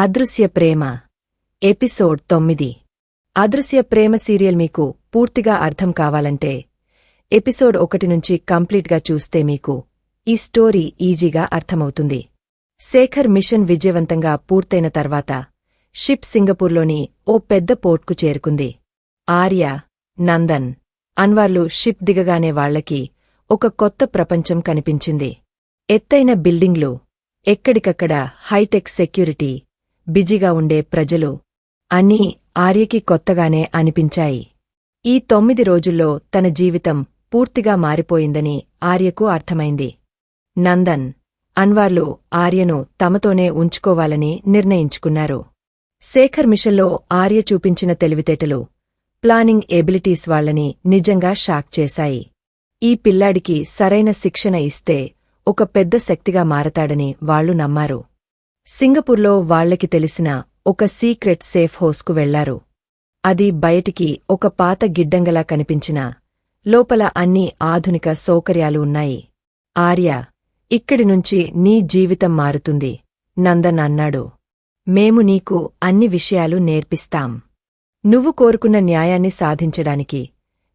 అదృశ్య ప్రేమ. ఎపిసోడ్ తొమ్మిది. అదృశ్య ప్రేమ సీరియల్ మీకు పూర్తిగా అర్థం కావాలంటే ఎపిసోడ్ ఒకటి నుంచి కంప్లీట్గా చూస్తే మీకు ఈ స్టోరీ ఈజీగా అర్థమవుతుంది. శేఖర్ మిషన్ విజయవంతంగా పూర్తయిన తర్వాత షిప్ సింగపూర్లోని ఓ పెద్ద పోర్ట్కు చేరుకుంది. ఆర్య నందన్ అన్వార్లు షిప్ దిగగానే వాళ్ళకి ఒక కొత్త ప్రపంచం కనిపించింది. ఎత్తైన బిల్డింగ్లు ఎక్కడికక్కడ హైటెక్ సెక్యూరిటీ బిజీగా ఉండే ప్రజలు అన్నీ ఆర్యకి కొత్తగానే అనిపించాయి. ఈ తొమ్మిది రోజుల్లో తన జీవితం పూర్తిగా మారిపోయిందని ఆర్యకు అర్థమైంది. నందన్ అన్వార్లు ఆర్యను తమతోనే ఉంచుకోవాలని నిర్ణయించుకున్నారు. శేఖర్ మిషన్లో ఆర్య చూపించిన తెలివితేటలు ప్లానింగ్ ఎబిలిటీస్ వాళ్ళని నిజంగా షాక్ చేశాయి. ఈ పిల్లాడికి సరైన శిక్షణ ఇస్తే ఒక పెద్ద శక్తిగా మారతాడని వాళ్ళు నమ్మారు. సింగపూర్లో వాళ్ళకి తెలిసిన ఒక సీక్రెట్ సేఫ్ హౌస్కు వెళ్ళారు. అది బయటికి ఒక పాత గిడ్డంగలా కనిపించినా లోపల అన్ని ఆధునిక సౌకర్యాలు ఉన్నాయి. ఆర్య ఇక్కడి నుంచి నీ జీవితం మారుతుంది నందన్ అన్నాడు. మేము నీకు అన్ని విషయాలు నేర్పిస్తాం. నువ్వు కోరుకున్న న్యాయాన్ని సాధించడానికి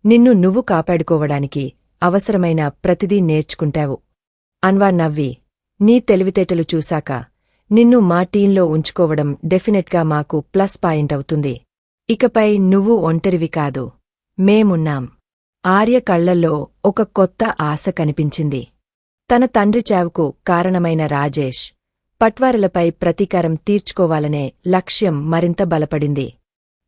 నిన్ను నువ్వు కాపాడుకోవడానికి అవసరమైన ప్రతిదీ నేర్చుకుంటావు. అన్వా నవ్వి నీ తెలివితేటలు చూశాక నిన్ను మా టీంలో ఉంచుకోవడం డెఫినెట్గా మాకు ప్లస్ పాయింట్ అవుతుంది. ఇకపై నువ్వు ఒంటరివి కాదు. మేమున్నాం. ఆర్య కళ్ళల్లో ఒక కొత్త ఆశ కనిపించింది. తన తండ్రి చావుకు కారణమైన రాజేష్ పట్వారలపై ప్రతీకారం తీర్చుకోవాలనే లక్ష్యం మరింత బలపడింది.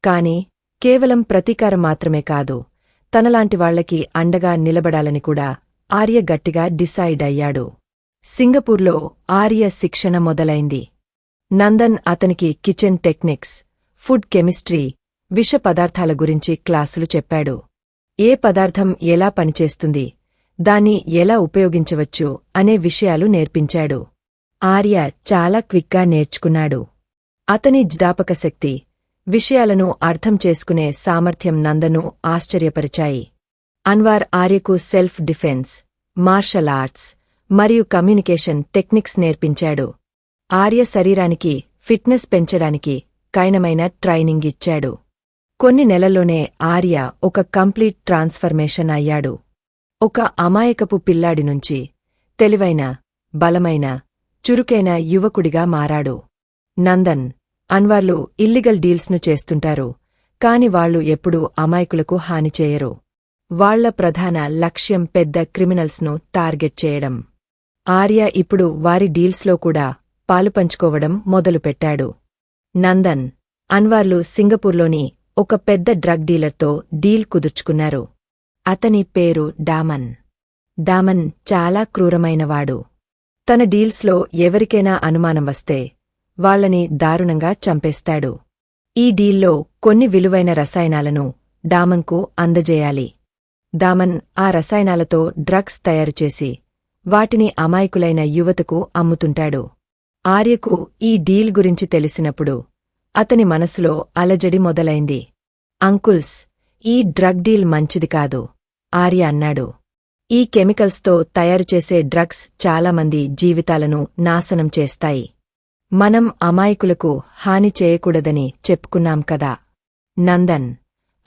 కాని కేవలం ప్రతీకారం మాత్రమే కాదు తనలాంటి వాళ్ళకి అండగా నిలబడాలని కూడా ఆర్య గట్టిగా డిసైడ్ అయ్యాడు. సింగపూర్లో ఆర్య శిక్షణ మొదలైంది. నందన్ అతనికి కిచెన్ టెక్నిక్స్ ఫుడ్ కెమిస్ట్రీ విష పదార్థాల గురించి క్లాసులు చెప్పాడు. ఏ పదార్థం ఎలా పనిచేస్తుంది దాన్ని ఎలా ఉపయోగించవచ్చు అనే విషయాలు నేర్పించాడు. ఆర్య చాలా క్విక్గా నేర్చుకున్నాడు. అతని జ్ఞాపకశక్తి విషయాలను అర్థం చేసుకునే సామర్థ్యం నందను ఆశ్చర్యపరిచాయి. అన్వార్ ఆర్యకు సెల్ఫ్ డిఫెన్స్ మార్షల్ ఆర్ట్స్ మరియు కమ్యూనికేషన్ టెక్నిక్స్ నేర్పించాడు. ఆర్య శరీరానికి ఫిట్నెస్ పెంచడానికి కైనమైన ట్రైనింగ్ ఇచ్చాడు. కొన్ని నెలల్లోనే ఆర్య ఒక కంప్లీట్ ట్రాన్స్ఫర్మేషన్ అయ్యాడు. ఒక అమాయకపు పిల్లాడి నుంచి తెలివైన బలమైన చురుకైన యువకుడిగా మారాడు. నందన్ అన్వార్లు ఇల్లిగల్ డీల్స్ను చేస్తుంటారు కాని వాళ్ళు ఎప్పుడూ అమాయకులకు హాని చేయరు. వాళ్ళ ప్రధాన లక్ష్యం పెద్ద క్రిమినల్స్ను టార్గెట్ చేయడం. ఆర్య ఇప్పుడు వారి డీల్స్లో కూడా పాలుపంచుకోవడం మొదలుపెట్టాడు. నందన్ అన్వార్లు సింగపూర్లోని ఒక పెద్ద డ్రగ్ డీలర్తో డీల్ కుదుర్చుకున్నారు. అతని పేరు డామన్. డామన్ చాలా క్రూరమైనవాడు. తన డీల్స్లో ఎవరికైనా అనుమానం వస్తే వాళ్ళని దారుణంగా చంపేస్తాడు. ఈ డీల్లో కొన్ని విలువైన రసాయనాలను డామన్కు అందజేయాలి. డామన్ ఆ రసాయనాలతో డ్రగ్స్ తయారుచేసి వాటిని అమాయకులైన యువతకు అమ్ముతుంటాడు. ఆర్యకు ఈ డీల్ గురించి తెలిసినప్పుడు అతని మనసులో అలజడి మొదలైంది. అంకుల్స్ ఈ డ్రగ్ డీల్ మంచిది కాదు ఆర్య అన్నాడు. ఈ కెమికల్స్తో తయారుచేసే డ్రగ్స్ చాలామంది జీవితాలను నాశనం చేస్తాయి. మనం అమాయకులకు హాని చేయకూడదని చెప్పుకున్నాం కదా. నందన్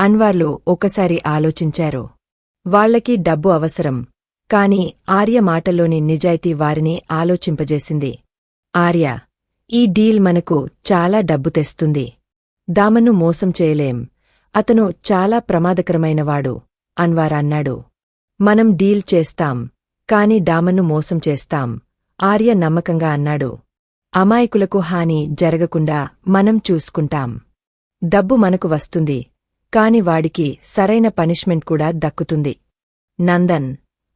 అన్వార్లు ఒకసారి ఆలోచించారు. వాళ్ళకి డబ్బు అవసరం కాని ఆర్య మాటల్లోని నిజాయితీ వారిని ఆలోచింపజేసింది. ఆర్య ఈ డీల్ మనకు చాలా డబ్బు తెస్తుంది. దామన్ను మోసం చేయలేం. అతను చాలా ప్రమాదకరమైనవాడు అన్వార్ అన్నాడు. మనం డీల్ చేస్తాం కాని డామన్ను మోసం చేస్తాం ఆర్య నమ్మకంగా అన్నాడు. అమాయకులకు హాని జరగకుండా మనం చూసుకుంటాం. డబ్బు మనకు వస్తుంది కాని వాడికి సరైన పనిష్మెంట్ కూడా దక్కుతుంది. నందన్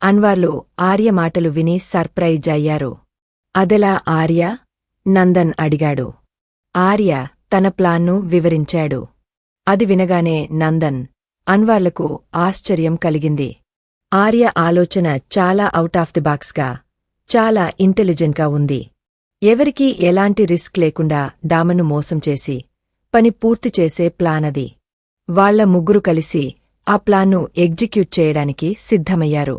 అన్వార్లు ఆర్య మాటలు విని సర్ప్రైజ్ అయ్యారు. అదెలా ఆర్య? నందన్ అడిగాడు. ఆర్య తన ప్లాన్ను వివరించాడు. అది వినగానే నందన్ అన్వార్లకు ఆశ్చర్యం కలిగింది. ఆర్య ఆలోచన చాలా అవుట్ ఆఫ్ ది బాక్స్గా చాలా ఇంటెలిజెంట్గా ఉంది. ఎవరికీ ఎలాంటి రిస్క్ లేకుండా డామను మోసం చేసి పని పూర్తి చేసే ప్లానది వాళ్ళ ముగ్గురు కలిసి ఆ ప్లాన్ను ఎగ్జిక్యూట్ చేయడానికి సిద్ధమయ్యారు.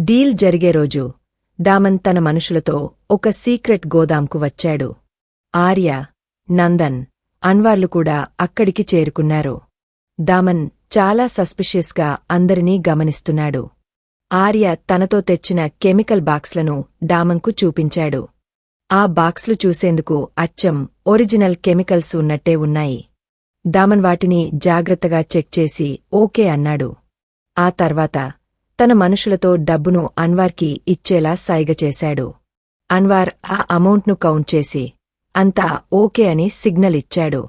డీల్ జరిగే రోజు డామన్ తన మనుషులతో ఒక సీక్రెట్ గోదాంకు వచ్చాడు. ఆర్య నందన్ అన్వార్లు కూడా అక్కడికి చేరుకున్నారు. దామన్ చాలా సస్పిషియస్గా అందరినీ గమనిస్తున్నాడు. ఆర్య తనతో తెచ్చిన కెమికల్ బాక్స్లను డామంకు చూపించాడు. ఆ బాక్స్లు చూసేందుకు అచ్చం ఒరిజినల్ కెమికల్స్ ఉన్నట్టే ఉన్నాయి. దామన్ వాటిని జాగ్రత్తగా చెక్ చేసి ఓకే అన్నాడు. ఆ తర్వాత తన మనుషులతో డబ్బును అన్వార్కి ఇచ్చేలా సైగ చేశాడు. అన్వార్ ఆ అమౌంట్ను కౌంట్ చేసి అంతా ఓకే అని సిగ్నల్ ఇచ్చాడు.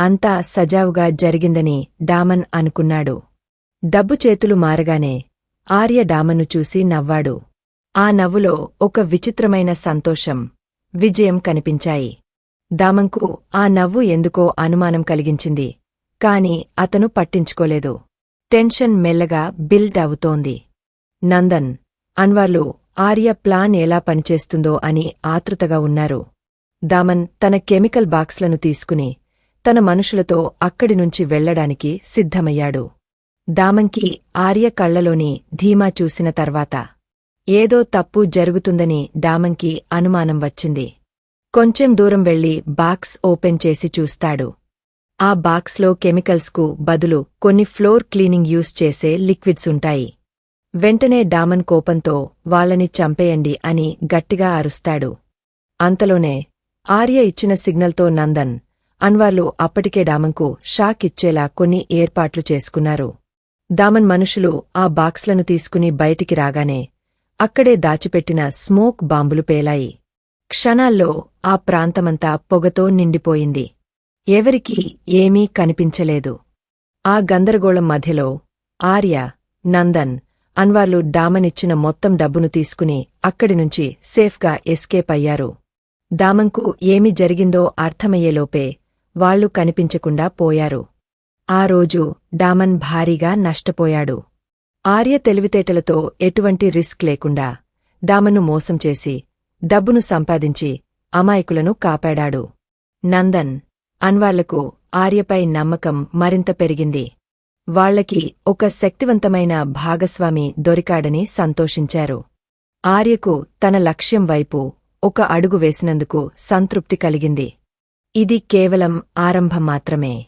అంతా సజావుగా జరిగిందని డామన్ అనుకున్నాడు. డబ్బు చేతులు మారగానే ఆర్య డామన్ను చూసి నవ్వాడు. ఆ నవ్వులో ఒక విచిత్రమైన సంతోషం విజయం కనిపించాయి. దామంకు ఆ నవ్వు ఎందుకో అనుమానం కలిగించింది కాని అతను పట్టించుకోలేదు. టెన్షన్ మెల్లగా బిల్డ్ అవుతోంది. నందన్ అన్వర్లు ఆర్య ప్లాన్ ఎలా పనిచేస్తుందో అని ఆతృతగా ఉన్నారు. దామన్ తన కెమికల్ బాక్స్లను తీసుకుని తన మనుషులతో అక్కడి నుంచి వెళ్ళడానికి సిద్ధమయ్యాడు. దామంకి ఆర్య కళ్ళలోని ధీమా చూసిన తర్వాత ఏదో తప్పు జరుగుతుందని డామంకి అనుమానం వచ్చింది. కొంచెం దూరం వెళ్ళి బాక్స్ ఓపెన్ చేసి చూస్తాడు. ఆ బాక్స్లో కెమికల్స్కు బదులు కొన్ని ఫ్లోర్ క్లీనింగ్ యూస్ చేసే లిక్విడ్స్ ఉంటాయి. వెంటనే డామన్ కోపంతో వాళ్ళని చంపేయండి అని గట్టిగా అరుస్తాడు. అంతలోనే ఆర్య ఇచ్చిన సిగ్నల్తో నందన్ అన్వార్లు అప్పటికే డామన్కు షాక్ ఇచ్చేలా కొన్ని ఏర్పాట్లు చేసుకున్నారు. దామన్ మనుషులు ఆ బాక్స్లను తీసుకుని బయటికి రాగానే అక్కడే దాచిపెట్టిన స్మోక్ బాంబులు పేలాయి. క్షణాల్లో ఆ ప్రాంతమంతా పొగతో నిండిపోయింది. ఎవరికీ ఏమీ కనిపించలేదు. ఆ గందరగోళం మధ్యలో ఆర్య నందన్ అన్వార్లు డామనిచ్చిన మొత్తం డబ్బును తీసుకుని అక్కడి నుంచి సేఫ్గా ఎస్కేప్ అయ్యారు. దామంకు ఏమి జరిగిందో అర్థమయ్యేలోపే వాళ్ళు కనిపించకుండా పోయారు. ఆ రోజు డామన్ భారీగా నష్టపోయాడు. ఆర్య తెలివితేటలతో ఎటువంటి రిస్క్ లేకుండా డామన్ను మోసం చేసి డబ్బును సంపాదించి అమాయకులను కాపాడాడు. నందన్ అన్వార్లకు ఆర్యపై నమ్మకం మరింత పెరిగింది. వాళ్ళకి ఒక శక్తివంతమైన భాగస్వామి దొరికాడని సంతోషించారు. ఆర్యకు తన లక్ష్యం వైపు ఒక అడుగు వేసినందుకు సంతృప్తి కలిగింది. ఇది కేవలం ఆరంభం మాత్రమే.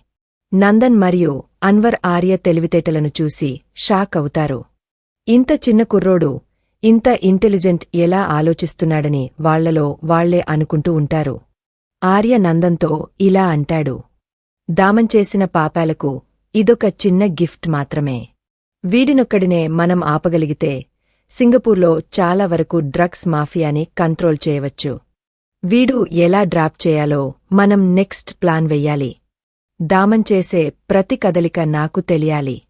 నందన్ మరియు అన్వర్ ఆర్య తెలివితేటలను చూసి షాక్ అవుతారు. ఇంత చిన్న కుర్రోడు ఇంత ఇంటెలిజెంట్ ఎలా ఆలోచిస్తున్నాడని వాళ్ళలో వాళ్ళే అనుకుంటూ ఉంటారు. ఆర్య నందంతో ఇలా అంటాడు. దామం చేసిన పాపాలకు ఇదొక చిన్న గిఫ్ట్ మాత్రమే. వీడినొక్కడినే మనం ఆపగలిగితే సింగపూర్లో చాలా వరకు డ్రగ్స్ మాఫియాని కంట్రోల్ చేయవచ్చు. వీడు ఎలా డ్రాప్ చేయాలో మనం నెక్స్ట్ ప్లాన్ వెయ్యాలి. దామంచేసే ప్రతి కదలిక నాకు తెలియాలి.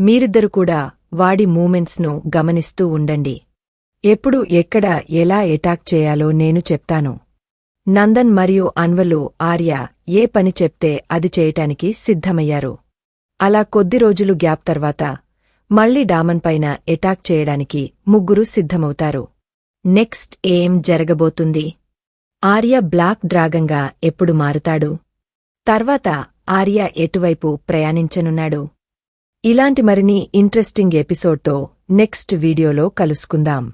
మీరిద్దరు కూడా వాడి మూమెంట్స్ను గమనిస్తూ ఉండండి. ఎప్పుడు ఎక్కడ ఎలా ఎటాక్ చేయాలో నేను చెప్తాను. నందన్ మరియు అన్వలు ఆర్య ఏ పని చెప్తే అది చేయటానికి సిద్ధమయ్యారు. అలా కొద్ది రోజులు గ్యాప్ తర్వాత మళ్ళీ డామన్ పైన ఎటాక్ చేయడానికి ముగ్గురు సిద్ధమవుతారు. నెక్స్ట్ ఏం జరగబోతుంది? ఆర్య బ్లాక్ డ్రాగంగా ఎప్పుడు మారుతాడు? తర్వాత ఆర్య ఎటువైపు ప్రయాణించనున్నాడు? ఇలాంటి మరిన్ని ఇంట్రెస్టింగ్ ఎపిసోడ్తో నెక్స్ట్ వీడియోలో కలుసుకుందాం.